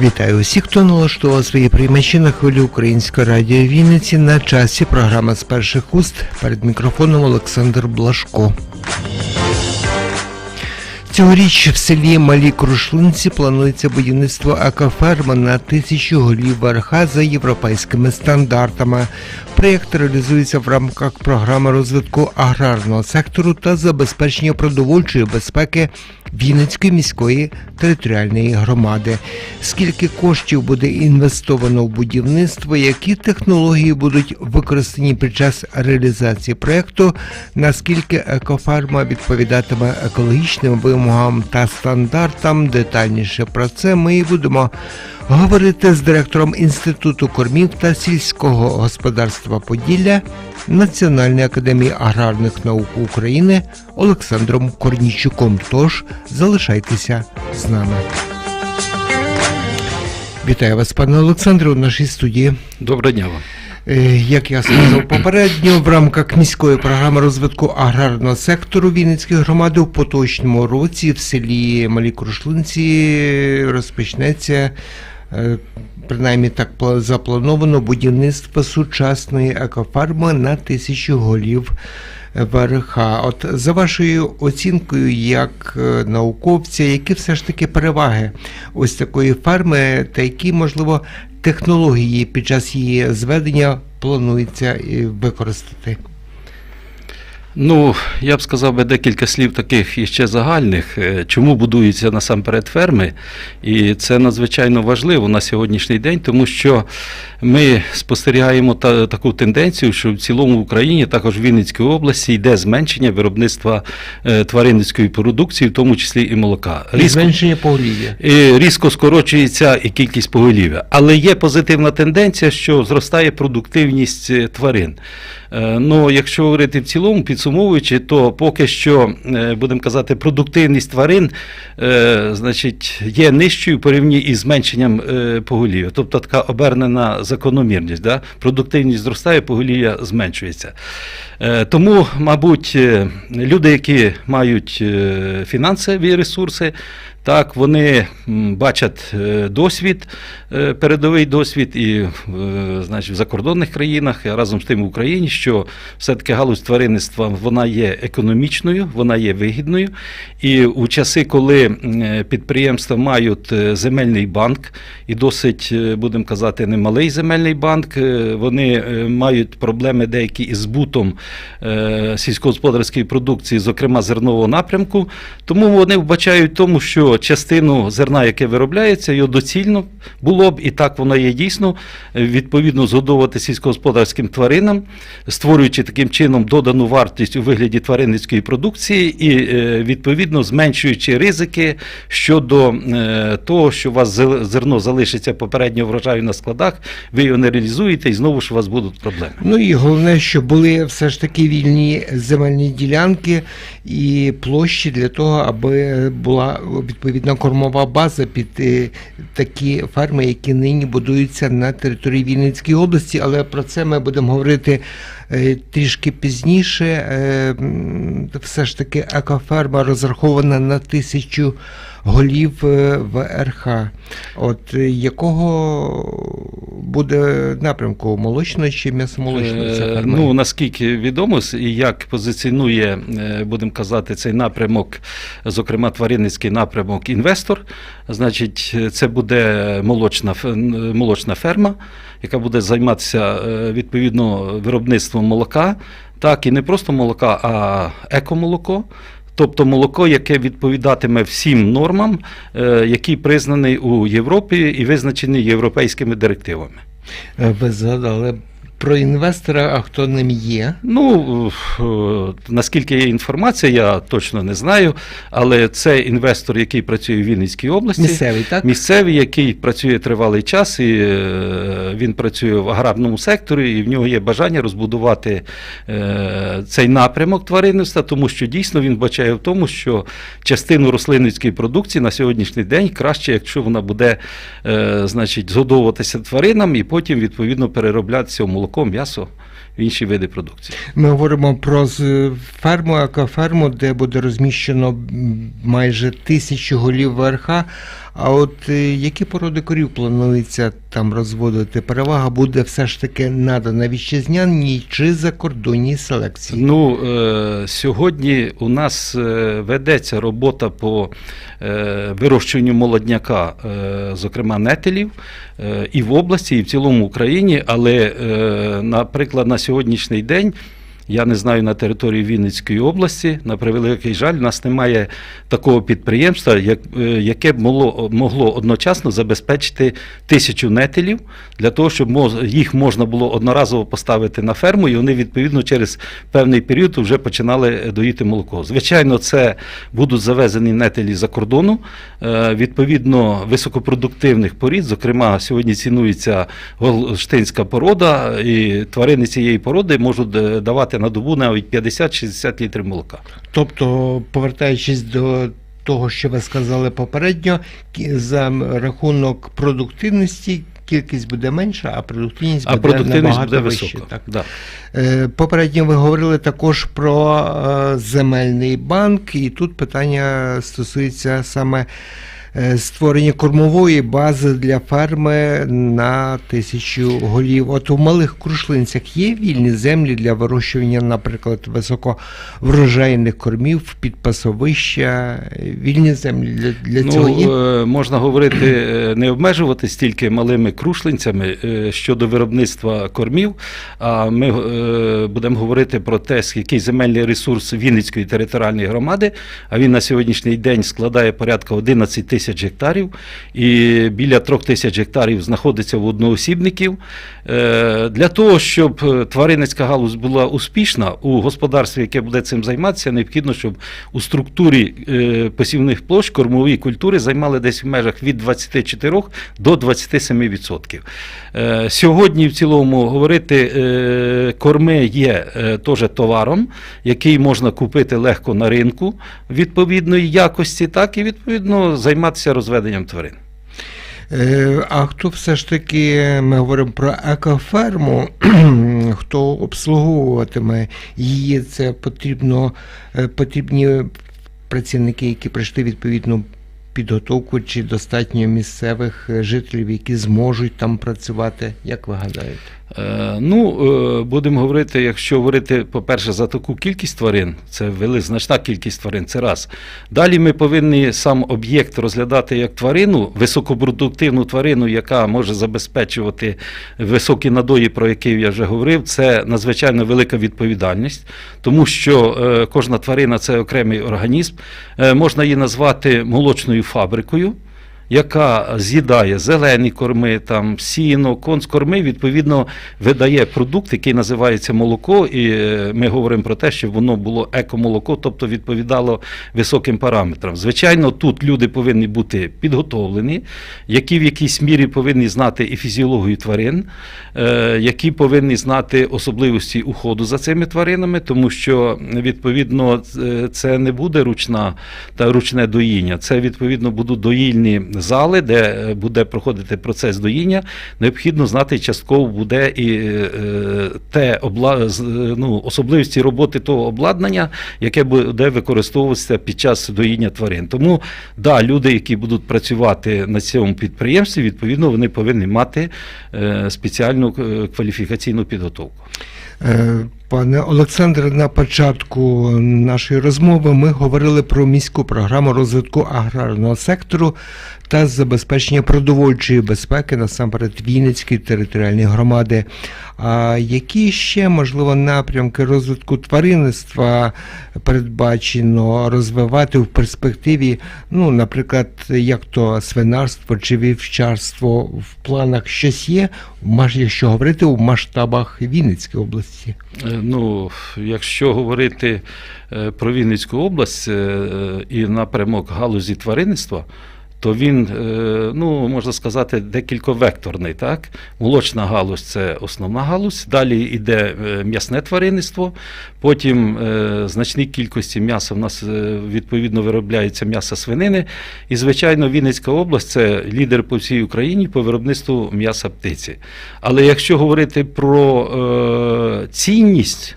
Вітаю усіх, хто налаштував свої приймачі на хвилі Української радіо Вінниці на часі. Програма з перших уст перед мікрофоном Олександр Блашко. Цьогоріч в селі Малі Крушлинці планується будівництво екоферми на тисячу голів верха за європейськими стандартами. Проєкт реалізується в рамках програми розвитку аграрного сектору та забезпечення продовольчої безпеки Вінницької міської територіальної громади. Скільки коштів буде інвестовано в будівництво, які технології будуть використані під час реалізації проєкту, наскільки екофарма відповідатиме екологічним вимогам та стандартам, детальніше про це ми і будемо говорити з директором Інституту кормів та сільського господарства Поділля Національної академії аграрних наук України Олександром Корнічуком. Тож залишайтеся з нами. Вітаю вас, пане Олександре, у нашій студії. Доброго дня вам. Е, Як я сказав попередньо, в рамках міської програми розвитку аграрного сектору Вінницької громади в поточному році в селі Малі Крушлинці розпочнеться. Е, Принаймні так пла- заплановано будівництво сучасної екофарми на тисячу голів ВРХ. От за вашою оцінкою, як е, науковця, які все ж таки переваги ось такої ферми, та які, можливо, технології під час її зведення планується е, використати? Ну, я б сказав би декілька слів таких іще загальних, е, чому будуються насамперед ферми. І це надзвичайно важливо на сьогоднішній день, тому що ми спостерігаємо та, таку тенденцію, що в цілому в Україні, також в Вінницькій області, йде зменшення виробництва е, тваринницької продукції, в тому числі і молока. І зменшення поголів'я. І різко скорочується і кількість поголів'я. Але є позитивна тенденція, що зростає продуктивність е, тварин. Ну, якщо говорити в цілому, підсумовуючи, то поки що, е, будемо казати, продуктивність тварин е, значить, є нижчою в порівнянні із зменшенням е, поголів'я. Тобто така обернена закономірність. Да? Продуктивність зростає, поголів'я зменшується. Е, Тому, мабуть, е, люди, які мають е, фінансові ресурси, так, вони бачать досвід, передовий досвід і значить, в закордонних країнах, і разом з тим в Україні, що все-таки галузь тваринництва вона є економічною, вона є вигідною. І у часи, коли підприємства мають земельний банк, і досить, будемо казати, немалий земельний банк, вони мають проблеми деякі із збутом сільськогосподарської продукції, зокрема зернового напрямку. Тому вони вбачають тому, що частину зерна, яке виробляється, його доцільно було б, і так воно є дійсно, е, відповідно згодовувати сільськогосподарським тваринам, створюючи таким чином додану вартість у вигляді тваринницької продукції і е, відповідно зменшуючи ризики щодо е, того, що у вас зерно залишиться попередньо врожаю на складах, ви його не реалізуєте і знову ж у вас будуть проблеми. Ну і головне, щоб були все ж таки вільні земельні ділянки і площі для того, аби була відповідна кормова база під е, такі ферми, які нині будуються на території Вінницької області. Але про це ми будемо говорити е, трішки пізніше. Е, Все ж таки екоферма розрахована на тисячу голів е, ВРХ. От е, якого буде напрямку молочної чи м'ясомолочної ця Е. Ну, наскільки відомо, і як позиціонує, будемо казати, цей напрямок, зокрема тваринницький напрямок інвестор, значить, це буде молочна, молочна ферма, яка буде займатися відповідно виробництвом молока, так, і не просто молока, а екомолоко. Тобто молоко, яке відповідатиме всім нормам, які признані у Європі і визначені європейськими директивами. Е, Ви згадали про інвестора, а хто ним є? Ну, е, наскільки є інформація, я точно не знаю, але це інвестор, який працює в Вінницькій області. Місцевий, так? Місцевий, який працює тривалий час, і е, він працює в аграрному секторі, і в нього є бажання розбудувати е, цей напрямок тваринництва, тому що дійсно він бачає в тому, що частину рослинницької продукції на сьогоднішній день краще, якщо вона буде значить, згодовуватися тваринам і потім відповідно перероблятися в молоко, м'ясо в інші види продукції. Ми говоримо про ферму, екоферму, де буде розміщено майже тисячу голів ВРХ. А от е, які породи корів планується там розводити? Перевага буде все ж таки надана вітчизняній чи закордонній селекції? Ну, е, сьогодні у нас е, ведеться робота по е, вирощуванню молодняка, зокрема нетелів, і в області, і в цілому Україні. Але, наприклад, на сьогоднішній день. Я не знаю на території Вінницької області, на превеликий жаль, у нас немає такого підприємства, е, яке б могло, могло одночасно забезпечити тисячу нетелів для того, щоб їх можна було одноразово поставити на ферму, і вони відповідно через певний період вже починали е, доїти молоко. Звичайно, це будуть завезені нетелі за кордону. Е, Відповідно, високопродуктивних порід, зокрема, сьогодні цінується голштинська порода, і тварини цієї породи можуть е, на добу навіть 50-60 літрів молока. Тобто, повертаючись до того, що ви сказали попередньо, за рахунок продуктивності кількість буде менша, а продуктивність А буде продуктивність набагато буде вища. Так. Да. Е, Попередньо ви говорили також про е, земельний банк, і тут питання стосується саме створення кормової бази для ферми на тисячу голів. От у малих крушлинцях є вільні землі для вирощування, наприклад, високоврожайних кормів, підпасовища, е, вільні землі для, для цього є. Ну, е, можна говорити, е, не обмежуватись тільки малими крушлинцями е, щодо виробництва кормів. А ми е, будемо говорити про те, який земельний ресурс Вінницької територіальної громади. А він на сьогоднішній день складає порядка 11 тисяч гектарів, і біля 3 тисяч гектарів знаходиться в одноосібників. Е, Для того, щоб е, тваринницька галузь була успішна у господарстві, яке буде цим займатися, необхідно, щоб у структурі е, посівних площ кормові культури займали десь в межах від 24 до 27%. Е, Сьогодні в цілому говорити корми є теж товаром, який можна купити легко на ринку відповідної якості, так і відповідно займатися розведенням тварин. Е, А хто все ж таки, ми говоримо про екоферму, хто обслуговуватиме її, це потрібно, е, потрібні працівники, які пройшли відповідну підготовку, чи достатньо місцевих е, жителів, які зможуть там працювати, як ви гадаєте? Е, Ну, е, будемо говорити, якщо говорити, по-перше, за таку кількість тварин, це вели значна кількість тварин, це раз. Далі ми повинні сам об'єкт розглядати як тварину, високопродуктивну тварину, яка може забезпечувати високі надої, про які я вже говорив. Це надзвичайно велика відповідальність, тому що е, кожна тварина це окремий організм. Можна її назвати молочною фабрикою яка з'їдає зелені корми, там сіно, конскорми, відповідно видає продукт, який називається молоко, і е, ми говоримо про те, щоб воно було екомолоко, тобто відповідало високим параметрам. Звичайно, тут люди повинні бути підготовлені, які в якійсь мірі повинні знати і фізіологію тварин, е, які повинні знати особливості уходу за цими тваринами, тому що відповідно е, це не буде ручна та ручне доїння, це відповідно будуть доїльні зали, де е, буде проходити процес доїння. Необхідно знати частково буде і е, те обла... е, ну, особливості роботи того обладнання, яке буде використовуватися під час доїння тварин. Тому да, люди, які будуть працювати на цьому підприємстві, відповідно, вони повинні мати спеціальну кваліфікаційну підготовку. Е, Пане Олександре, на початку нашої розмови ми говорили про міську програму розвитку аграрного сектору та забезпечення продовольчої безпеки насамперед Вінницької територіальної громади. А які ще можливо напрямки розвитку тваринництва передбачено розвивати в перспективі? Ну, наприклад, як то свинарство чи вівчарство в планах щось є, якщо говорити у масштабах Вінницької області? Ну, якщо говорити е, про Вінницьку область е, і напрямок галузі тваринництва, то він, е, ну, можна сказати, декільковекторний. Так? Молочна галузь це основна галузь, далі йде е, м'ясне тваринництво, потім е, значній кількості м'яса в нас відповідно виробляється м'ясо свинини. І, звичайно, Вінницька область це лідер по всій Україні по виробництву м'яса птиці. Але якщо говорити про цінність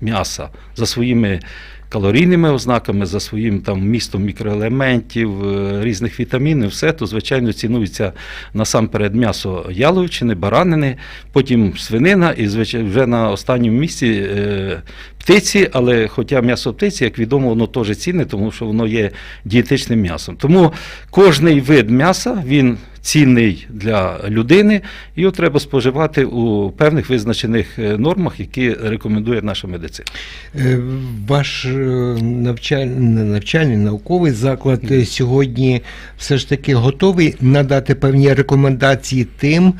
м'яса за своїми калорійними ознаками, за своїм там містом мікроелементів, е, різних вітамінів, все, то звичайно цінується насамперед м'ясо яловичини, баранини, потім свинина, і звичайно вже на останньому місці е, птиці, але хоча м'ясо птиці, як відомо, воно теж цінне, тому що воно є дієтичним м'ясом. Тому кожний вид м'яса він цінний для людини, його треба споживати у певних визначених е, нормах, які рекомендує наша медицина. Е, Ваш е, навчальний, навчальний науковий заклад сьогодні все ж таки готовий надати певні рекомендації тим,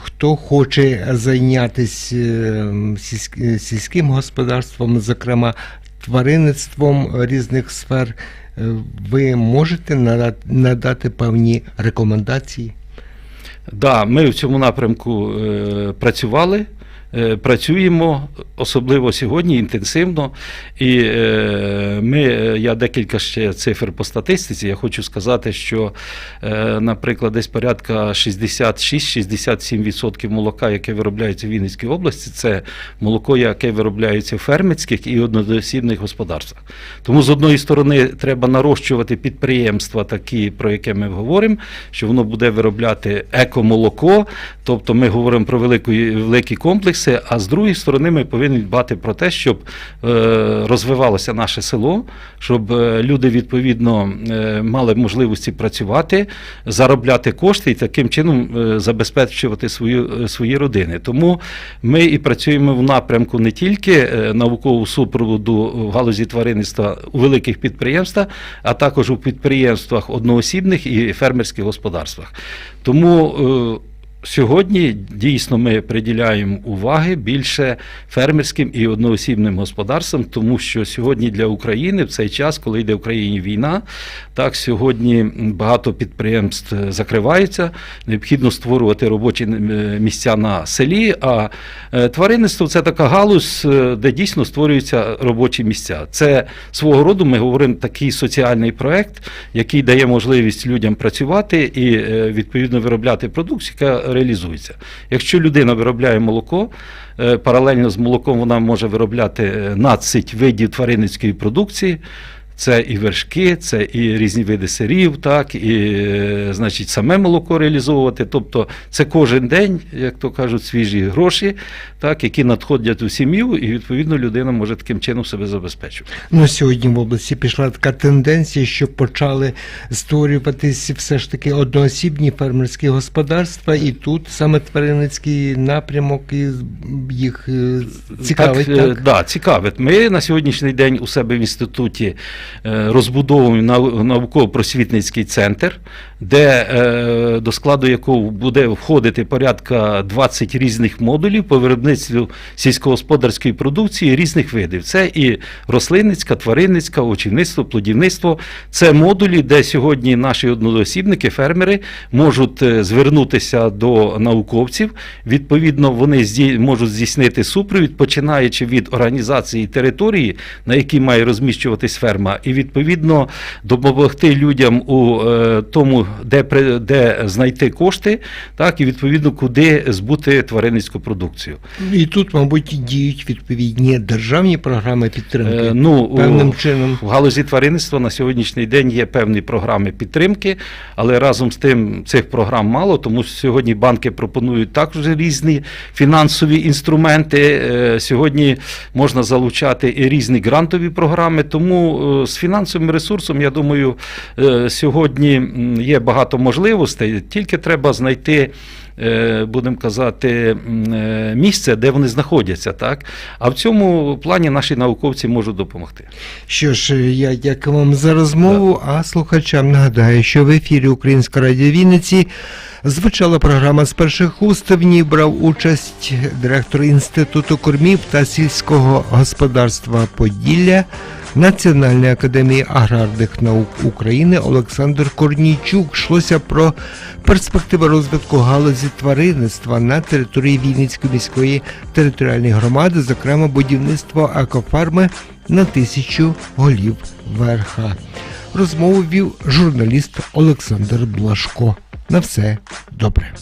хто хоче зайнятися сільськ- сільським господарством, зокрема тваринництвом різних сфер. Е, Ви можете надати певні рекомендації? Да, ми в цьому напрямку е, працювали. Е, Працюємо особливо сьогодні інтенсивно, і е, ми, е, я декілька ще цифр по статистиці. Я хочу сказати, що, наприклад, десь порядка 66-67% молока, яке виробляється в Вінницькій області, це молоко, яке виробляється в фермерських і однодосібних господарствах. Тому з одної сторони треба нарощувати підприємства, такі, про яке ми говоримо, що воно буде виробляти екомолоко, тобто ми говоримо про великі, великі комплекси, а з другої сторони ми повинні дбати про те, щоб е, розвивалося наше село, щоб е, люди відповідно е, мали можливості працювати, заробляти кошти і таким чином забезпечувати свою, свої родини. Тому ми і працюємо в напрямку не тільки наукового супроводу в галузі тваринництва у великих підприємствах, а також у підприємствах одноосібних і фермерських господарствах. Тому Сьогодні дійсно ми приділяємо уваги більше фермерським і одноосібним господарствам, тому що сьогодні для України в цей час, коли йде в Україні війна, так сьогодні багато підприємств закриваються. Необхідно створювати робочі е, місця на селі. А е, тваринництво це така галузь, е, де дійсно створюються робочі місця. Це свого роду ми говоримо такий соціальний проект, який дає можливість людям працювати і відповідно виробляти продукцію, реалізується. Якщо людина виробляє молоко, е, паралельно з молоком вона може виробляти е, надцять видів тваринницької продукції. Це і вершки, це і різні види сирів, так, і е, значить, саме молоко реалізовувати. Тобто це кожен день, як то кажуть, свіжі гроші, так, які надходять у сім'ю, і відповідно людина може таким чином себе забезпечувати. Ну, сьогодні в області пішла така тенденція, що почали створюватись все ж таки одноосібні фермерські господарства, і тут саме тваринницький напрямок і їх е, цікавить. Так, Так, е, Да, цікавить. Ми на сьогоднішній день у себе в інституті розбудовуємо нау- науково-просвітницький центр, де е, до складу якого буде входити порядка 20 різних модулів по виробництву сільськогосподарської продукції різних видів. Це і рослинницька, тваринницька, очівництво, плодівництво. Це модулі, де сьогодні наші одноосібники, фермери можуть е, звернутися до науковців. Відповідно, вони зді- можуть здійснити супровід, починаючи від організації території, на якій має розміщуватись ферма, і відповідно допомогти людям у е, тому, де, де знайти кошти, так і відповідно куди збути тваринницьку продукцію. І тут, мабуть, діють відповідні державні програми підтримки. Е, ну, у- певним чином. В галузі тваринництва на сьогоднішній день є певні програми підтримки, але разом з тим цих програм мало, тому що сьогодні банки пропонують також різні фінансові інструменти. Е, Сьогодні можна залучати і різні грантові програми. Тому е, з фінансовим ресурсом, я думаю, е, сьогодні м, є багато можливостей, тільки треба знайти. е, Будемо казати, е, місце, де вони знаходяться, так а в цьому плані наші науковці можуть допомогти. Що ж, я дякую вам за розмову, а слухачам нагадаю, що в ефірі Українська радіо Вінниці звучала програма з перших уст. В ній брав участь директор Інституту кормів та сільського господарства Поділля Національної академії аграрних наук України Олександр Корнійчук йшлося про перспективи розвитку галузі тваринництва на території Вінницької міської територіальної громади, зокрема будівництво акофарми на тисячу голів верха. Розмову вів журналіст Олександр Блашко. На все добре.